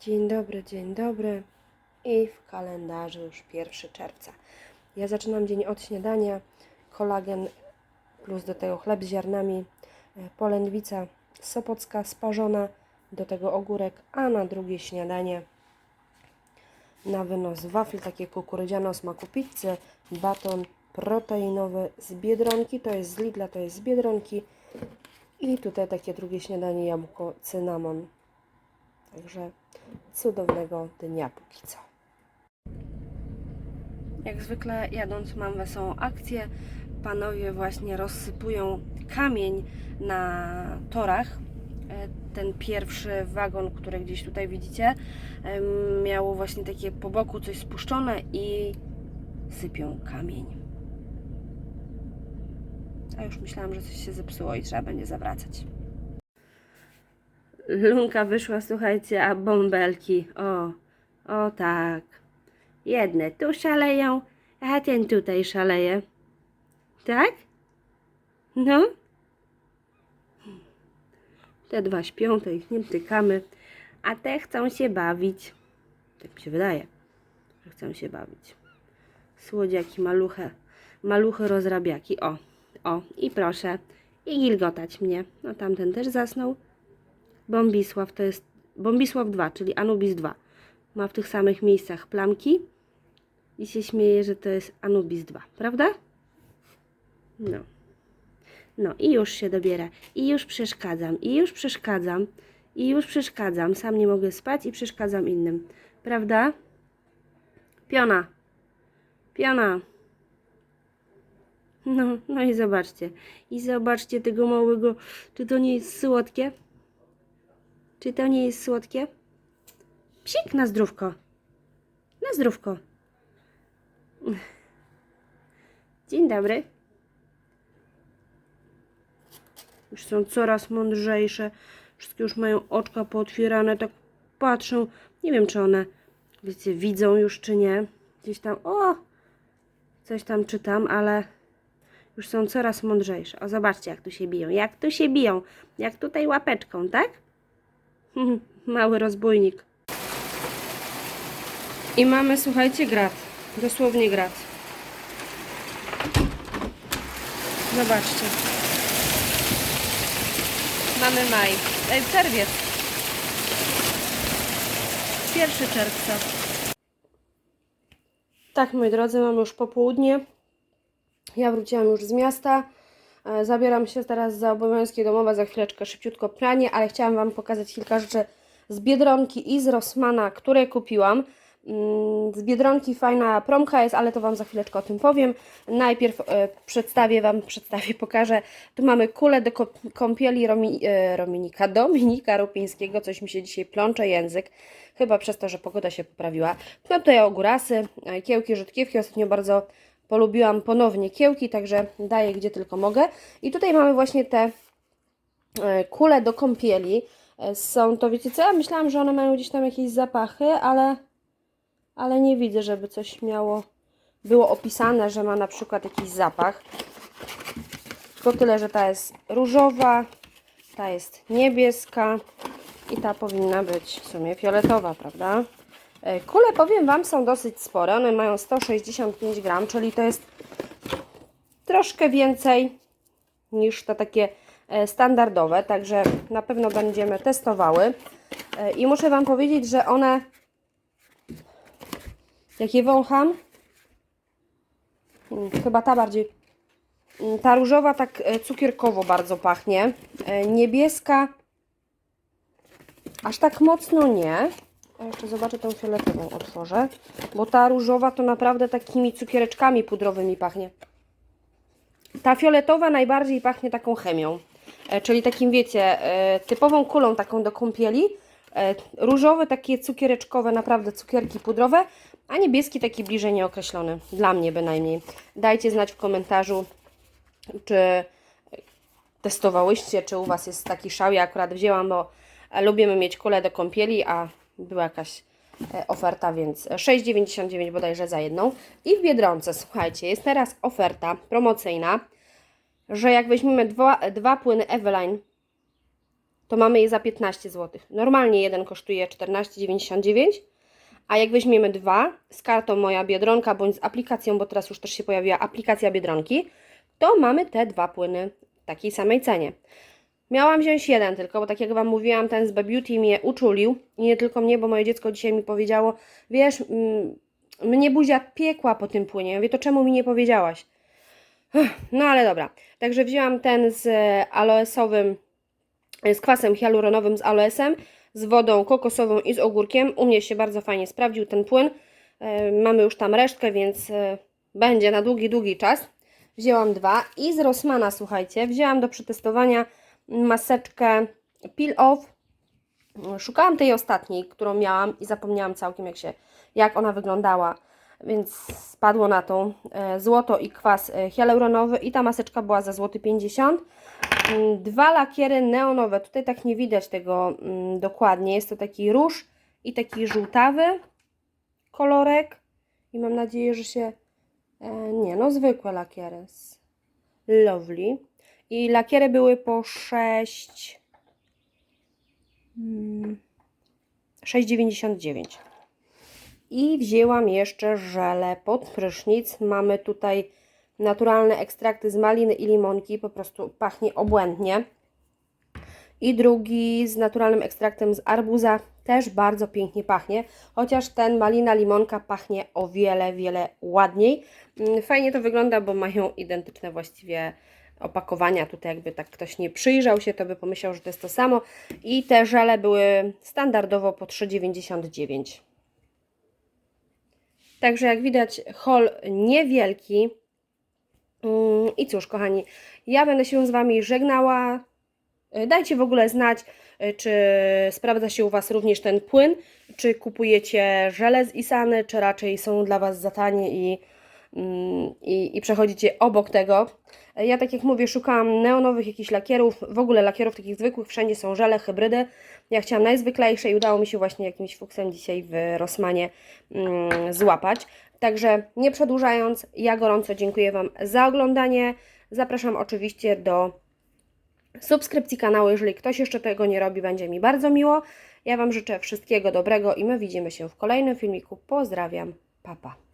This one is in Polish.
Dzień dobry, dzień dobry. I w kalendarzu już 1 czerwca. Ja zaczynam dzień od śniadania. Kolagen plus do tego chleb z ziarnami, e, polędwica sopocka sparzona, do tego ogórek, a na drugie śniadanie na wynos wafel, takie kukurydziane o smaku pizzy, baton proteinowy z Biedronki, to jest z Lidla, to jest z Biedronki i tutaj takie drugie śniadanie jabłko cynamon. Także cudownego dnia póki co. Jak zwykle jadąc mam wesołą akcję. Panowie właśnie rozsypują kamień na torach. E, Ten pierwszy wagon, który gdzieś tutaj widzicie, em, miało właśnie takie po boku coś spuszczone i sypią kamień. A już myślałam, że coś się zepsuło i trzeba będzie zawracać. Lunka wyszła, słuchajcie, a bąbelki, o, o tak. Jedne tu szaleją, a ten tutaj szaleje. Tak? No? Te dwa śpią, to ich nie tykamy, a te chcą się bawić. Tak mi się wydaje, że chcą się bawić. Słodziaki, maluche, maluche rozrabiaki. O, o, i proszę, i gilgotać mnie. No tamten też zasnął. Bombisław to jest Bombisław 2, czyli Anubis 2. Ma w tych samych miejscach plamki i się śmieje, że to jest Anubis 2, prawda? No. No i już się dobiera. I już przeszkadzam. I już przeszkadzam. I już przeszkadzam. Sam nie mogę spać i przeszkadzam innym. Prawda? Piona. Piona. No, no i zobaczcie. I zobaczcie tego małego. Czy to nie jest słodkie? Czy to nie jest słodkie? Psik na zdrówko. Na zdrówko. Dzień dobry. Już są coraz mądrzejsze. Wszystkie już mają oczka pootwierane, tak patrzą. Nie wiem, czy one, wiecie, widzą już, czy nie. Gdzieś tam, o, coś tam czytam, ale już są coraz mądrzejsze. O, zobaczcie, jak tu się biją. Jak tu się biją. Jak tutaj łapeczką, tak? Mały rozbójnik. I mamy, słuchajcie, grat. Dosłownie grat. Zobaczcie. Mamy maj. Ej, czerwiec. 1 czerwca. Tak, moi drodzy, mamy już popołudnie. Ja wróciłam już z miasta. E, Zabieram się teraz za obowiązki domowe, za chwileczkę szybciutko pranie, ale chciałam Wam pokazać kilka rzeczy z Biedronki i z Rossmana, które kupiłam. Mm, Z Biedronki fajna promka jest, ale to Wam za chwileczkę o tym powiem. Najpierw e, przedstawię Wam, przedstawię, pokażę. Tu mamy kulę do kąpieli Romi, e, Rominika, Dominika Rupińskiego. Coś mi się dzisiaj plącze język, chyba przez to, że pogoda się poprawiła. Mam tutaj ogórasy, e, kiełki, rzutkiewki. Ostatnio bardzo polubiłam ponownie kiełki, także daję gdzie tylko mogę. I tutaj mamy właśnie te e, kule do kąpieli. E, Są to, wiecie co, ja myślałam, że one mają gdzieś tam jakieś zapachy, ale, ale nie widzę, żeby coś miało, było opisane, że ma na przykład jakiś zapach. Tylko tyle, że ta jest różowa, ta jest niebieska i ta powinna być w sumie fioletowa, prawda? E, Kule, powiem Wam, są dosyć spore. One mają 165 gram, czyli to jest troszkę więcej niż te takie e, standardowe, także na pewno będziemy testowały. E, I muszę Wam powiedzieć, że one, jak je wącham, mm, chyba ta bardziej, mm, ta różowa tak cukierkowo bardzo pachnie, niebieska aż tak mocno nie. A jeszcze zobaczę tą fioletową otworzę, bo ta różowa to naprawdę takimi cukiereczkami pudrowymi pachnie. Ta fioletowa najbardziej pachnie taką chemią, e, czyli takim wiecie, e, typową kulą taką do kąpieli. E, różowe takie cukiereczkowe, naprawdę cukierki pudrowe, a niebieski taki bliżej nieokreślony, dla mnie bynajmniej. Dajcie znać w komentarzu, czy testowałyście, czy u Was jest taki szał. Ja akurat wzięłam, bo lubimy mieć kulę do kąpieli, a była jakaś e, oferta, więc 6,99 bodajże za jedną. I w Biedronce, słuchajcie, jest teraz oferta promocyjna, że jak weźmiemy dwa, dwa płyny Eveline to mamy je za 15 zł. Normalnie jeden kosztuje 14,99, a jak weźmiemy dwa z kartą Moja Biedronka bądź z aplikacją, bo teraz już też się pojawiła aplikacja Biedronki, to mamy te dwa płyny w takiej samej cenie. Miałam wziąć jeden tylko, bo tak jak Wam mówiłam, ten z Beauty mnie uczulił. I nie tylko mnie, bo moje dziecko dzisiaj mi powiedziało, wiesz, mm, mnie buzia piekła po tym płynie. Ja mówię, to czemu mi nie powiedziałaś? No ale dobra. Także wzięłam ten z aloesowym, z kwasem hialuronowym z aloesem, z wodą kokosową i z ogórkiem. U mnie się bardzo fajnie sprawdził ten płyn. E, Mamy już tam resztkę, więc e, będzie na długi, długi czas. Wzięłam dwa i z Rossmana, słuchajcie, wzięłam do przetestowania maseczkę Peel Off. Szukałam tej ostatniej, którą miałam i zapomniałam całkiem jak się, jak ona wyglądała, więc spadło na tą e, złoto i kwas e, hialuronowy i ta maseczka była za złoty 50. Mm, Dwa lakiery neonowe, tutaj tak nie widać tego mm, dokładnie, jest to taki róż i taki żółtawy kolorek. I mam nadzieję, że się, e, nie no zwykłe lakiery, z Lovely i lakiery były po 6 mm, 6,99 i wzięłam jeszcze żele pod prysznic. Mamy tutaj naturalne ekstrakty z maliny i limonki, po prostu pachnie obłędnie. I drugi z naturalnym ekstraktem z arbuza, też bardzo pięknie pachnie, chociaż ten malina limonka pachnie o wiele, wiele ładniej. Mm, Fajnie to wygląda, bo mają identyczne właściwie opakowania. Tutaj jakby tak ktoś nie przyjrzał się, to by pomyślał, że to jest to samo. I te żele były standardowo po 3,99. Także jak widać, hol niewielki. Mm, I cóż, kochani, ja będę się z Wami żegnała. Y, Dajcie w ogóle znać, y, czy sprawdza się u Was również ten płyn, czy kupujecie żele z Isany, czy raczej są dla Was za tanie i, i, i przechodzicie obok tego. Ja, tak jak mówię, szukałam neonowych jakichś lakierów, w ogóle lakierów takich zwykłych, wszędzie są żele, hybrydy. Ja chciałam najzwyklejsze i udało mi się właśnie jakimś fuksem dzisiaj w Rossmanie mm, złapać. Także nie przedłużając, ja gorąco dziękuję Wam za oglądanie. Zapraszam oczywiście do subskrypcji kanału, jeżeli ktoś jeszcze tego nie robi, będzie mi bardzo miło. Ja Wam życzę wszystkiego dobrego i my widzimy się w kolejnym filmiku. Pozdrawiam, papa. Pa.